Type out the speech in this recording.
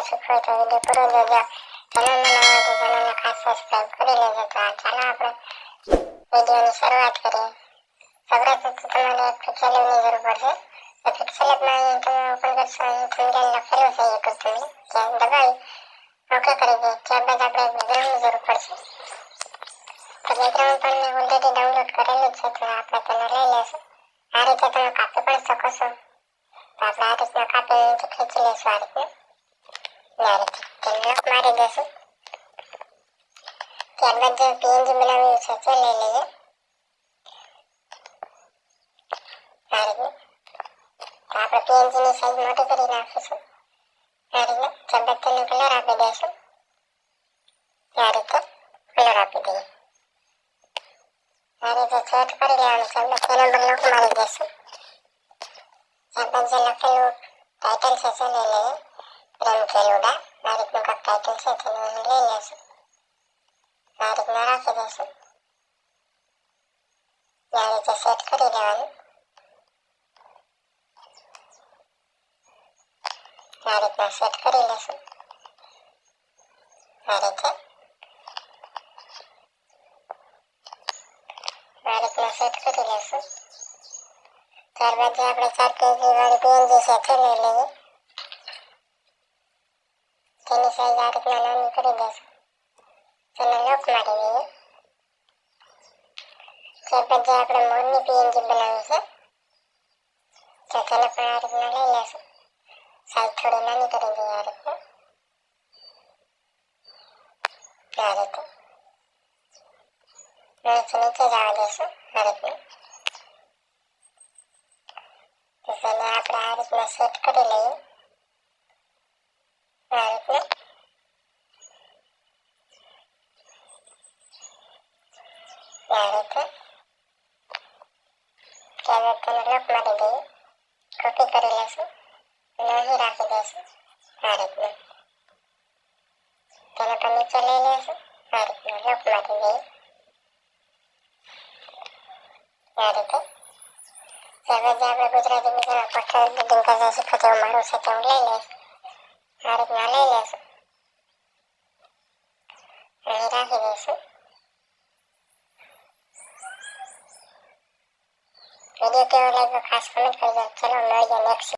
શીખવો હોય તો વીડિયો પૂરો જોજો ચેનલમાં નવા તો ચેનલને ખાસ સબસ્ક્રાઈબ કરી લેજો તો ચાલો આપણે વિડીયોની શરૂઆત કરીએ સૌપ્રથમ તો તમારે એક પિક્સેલ એપની જરૂર પડશે તો પિક્સેલ એપમાં અહીં તમે ઓપન કરશો અહીં થંબનેલ લખેલું છે યુટ્યુબ થંબનેલ ત્યાં દબાવી ઓકે કરી દે ત્યારબાદ આપણે એક બેકગ્રાઉન્ડની જરૂર પડશે તો બેકગ્રાઉન્ડ પણ મેં ઓલરેડી ડાઉનલોડ કરેલું છે તો આપણે તેને લઈ લેશું આ રીતે તમે કાપી પણ શકો છો તો આપણે આ રીતના કાપી અહીંથી ખેંચી લઈશું આ રીતના. ને આ રીતે તેને લોક મારી દેશું. ત્યારબાદ જે પીએનજી બનાવ્યું છે, તે લઈ લઈએ. આ રીતના. તો આપણે પીએનજીની સાઈઝ મોટી કરી નાખીશું. આ રીતના ત્યારબાદ તેને કલર આપી દઈશું આ રીતે કલર આપી દઈએ. આ રીતે સેટ કરી લેવાનું છે. ત્યારબાદ જે લખેલું ટાઇટલ છે તે લઈ લઈએ પ્રેમ ફેલુડા આ રીતનું કાંઈક ટાઇટલ છે તેને અહીં લઈ લેશું આ રીતના રાખી દઈશું. આ રીતે સેટ કરી દેવાનું આ રીતના સેટ કરી લેશું. આ રીતે આ રીતના સેટ કરી લેશું. ત્યારબાદ આપણે ચાર કેજી વાળી પીએનજી છે લઈ લઈએ. તેની સાઈઝ આ રીતના નાની કરી દઈશું. તેને લોક મારી દઈએ ત્યારબાદ જે આપણે મોરની પીએનજી બનાવી છે, તો તેને પણ આ રીતના લઈ લેશું. સાઈઝ થોડી નાની કરી દઈએ આ રીતના. આ રીતે. નીચે જવા દઈશું આ રીતના તો તેને આપણે આ રીતના સેટ કરી લઈએ આ રીતના આ રીતે ત્યારબાદ તેને લોક મારી દઈએ કોપી કરી લેશું અને અહીં રાખી દઈશું આ રીતના તેને પણ નીચે લઈ લોક મારી છે તેવું લઈ લઈશ. આ રીતના લઈ લેશું અહીં રાખી દઈશું. વીડિયો કેવો લાગ્યો ખાસ કમેન્ટ કરજો. ચલો, મળીએ નેક્સ્ટ